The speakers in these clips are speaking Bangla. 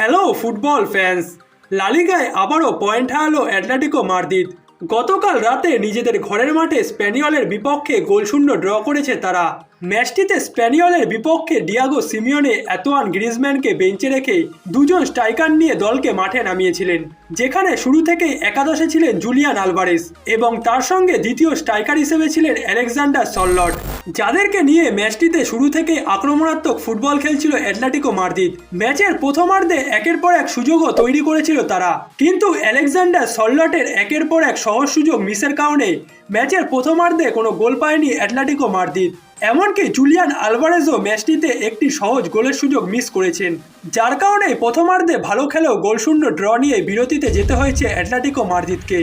Hello football fans. লালিগায় আবারও পয়েন্ট হারালো অ্যাটলেটিকো মাদ্রিদ গতকাল রাতে নিজেদের ঘরের মাঠে স্প্যানিয়লের বিপক্ষে গোলশূন্য ড্র করেছে তারা। ম্যাচটিতে স্প্যানিয়লের বিপক্ষে ডিয়াগো সিমিওনে এতোয়ান গ্রিজম্যানকে বেঞ্চে রেখে দুজন স্ট্রাইকার নিয়ে দলকে মাঠে নামিয়েছিলেন, যেখানে শুরু থেকেই একাদশে ছিলেন জুলিয়ান আলভারেস এবং তার সঙ্গে দ্বিতীয় স্ট্রাইকার হিসেবে ছিলেন অ্যালেকজান্ডার সল্লট যাদেরকে নিয়ে ম্যাচটিতে শুরু থেকেই আক্রমণাত্মক ফুটবল খেলছিল অ্যাটলেটিকো মাদ্রিদ। ম্যাচের প্রথমার্ধে একের পর এক সুযোগও তৈরি করেছিল তারা। কিন্তু অ্যালেকজান্ডার সল্লটের একের পর এক সহজ সুযোগ মিসের কারণে ম্যাচের প্রথমার্ধে কোনো গোল পায়নি অ্যাটলেটিকো মাদ্রিদ। এমনকি জুলিয়ান আলভারেজও ম্যাচটিতে একটি সহজ গোলের সুযোগ মিস করেছেন, যার কারণে প্রথমার্ধে ভালো খেলেও গোলশূন্য ড্র নিয়ে বিরতিতে যেতে হয়েছে অ্যাটলেটিকো মাদ্রিদকে।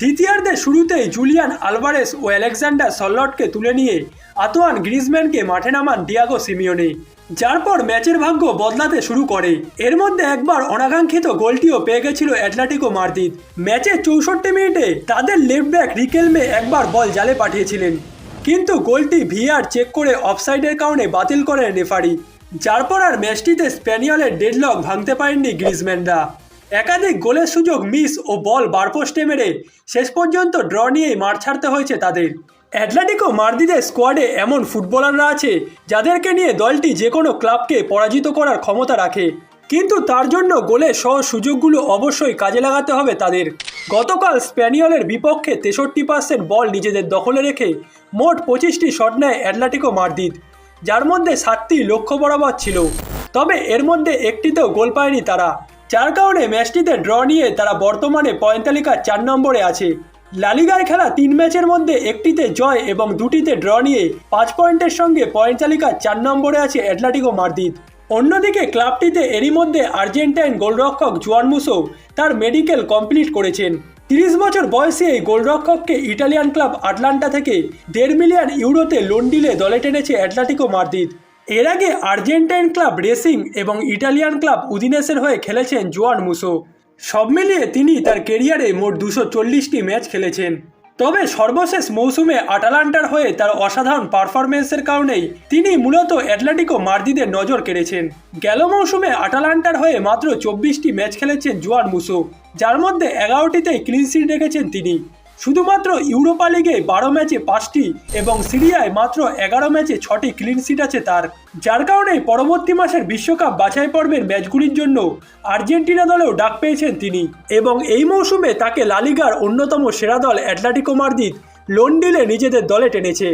দ্বিতীয়ার্ধে শুরুতেই জুলিয়ান আলভারেস ও অ্যালেকজান্ডার সল্লটকে তুলে নিয়ে আতোয়ান গ্রিজম্যানকে মাঠে নামান ডিয়াগো সিমিওনে, যার পর ম্যাচের ভাগ্য বদলাতে শুরু করে। এর মধ্যে একবার অনাকাঙ্ক্ষিত গোলটিও পেয়ে গেছিল অ্যাটলেটিকো মার্দিদ ম্যাচের চৌষট্টি মিনিটে তাদের লেফট ব্যাক রিকেলমে একবার বল জালে পাঠিয়েছিলেন। কিন্তু গোলটি ভিআর চেক করে অফসাইডের কারণে বাতিল করেন রেফারি। যার পর আর ম্যাচটিতে স্প্যানিয়লের ডেডলক ভাঙতে পারেননি গ্রিজম্যানরা একাধিক গোলের সুযোগ মিস ও বল বারপোস্টে মেরে শেষ পর্যন্ত ড্র নিয়েই মাঠ ছাড়তে হয়েছে তাদের। অ্যাটলেটিকো মার্দিদের স্কোয়াডে এমন ফুটবলাররা আছে যাদেরকে নিয়ে দলটি যে কোনো ক্লাবকে পরাজিত করার ক্ষমতা রাখে। কিন্তু তার জন্য গোলের সহ সুযোগগুলো অবশ্যই কাজে লাগাতে হবে তাদের। গতকাল স্প্যানিয়লের বিপক্ষে তেষট্টি পার্সেন্ট বল নিজেদের দখলে রেখে মোট পঁচিশটি শট নেয় অ্যাটলেটিকো মার্দিদ যার মধ্যে সাতটি লক্ষ্য বরাবর ছিল। তবে এর মধ্যে একটিতেও গোল পায়নি তারা, যার কারণে ম্যাচটিতে ড্র নিয়ে তারা বর্তমানে পয়েন্ট তালিকার চার নম্বরে আছে। লালিগায় খেলা তিন ম্যাচের মধ্যে একটিতে জয় এবং দুটিতে ড্র নিয়ে পাঁচ পয়েন্টের সঙ্গে পয়েন্ট তালিকার চার নম্বরে আছে অ্যাটলেটিকো মার্দিদ অন্যদিকে ক্লাবটিতে এরই মধ্যে আর্জেন্টাইন গোলরক্ষক জুয়ান মুসো তার মেডিকেল কমপ্লিট করেছেন। তিরিশ বছর বয়সে এই গোলরক্ষককে ইটালিয়ান ক্লাব আটলান্টা থেকে দেড় মিলিয়ন ইউরোতে লোন ডিলে দলে টেনেছে অ্যাটলেটিকো মাদ্রিদ। এর আগে আর্জেন্টাইন ক্লাব রেসিং এবং ইটালিয়ান ক্লাব উদিনেসের হয়ে খেলেছেন জোয়ান মুসো। সব মিলিয়ে তিনি তার কেরিয়ারে মোট দুশো চল্লিশটি ম্যাচ খেলেছেন। তবে সর্বশেষ মৌসুমে আটালান্টার হয়ে তার অসাধারণ পারফরমেন্সের কারণেই তিনি মূলত অ্যাটলেটিকো মার্জিদের নজর কেড়েছেন। গেল মৌসুমে আটালান্টার হয়ে মাত্র চব্বিশটি ম্যাচ খেলেছেন জুয়ান মুসো, যার মধ্যে এগারোটিতেই ক্লিনশিট রেখেছেন তিনি। শুধুমাত্র ইউরোপা লিগে বারো ম্যাচে পাঁচটি এবং সিরিয়ায় মাত্র এগারো ম্যাচে ছটি ক্লিন সিট আছে তার, যার কারণে পরবর্তী মাসের বিশ্বকাপ বাছাই পর্বের ম্যাচগুলির জন্য আর্জেন্টিনা দলেও ডাক পেয়েছেন তিনি। এবং এই মৌসুমে তাকে লালিগার অন্যতম সেরা দল অ্যাটলেটিকো মার্দিদ লোন ডিলে নিজেদের দলে টেনেছে।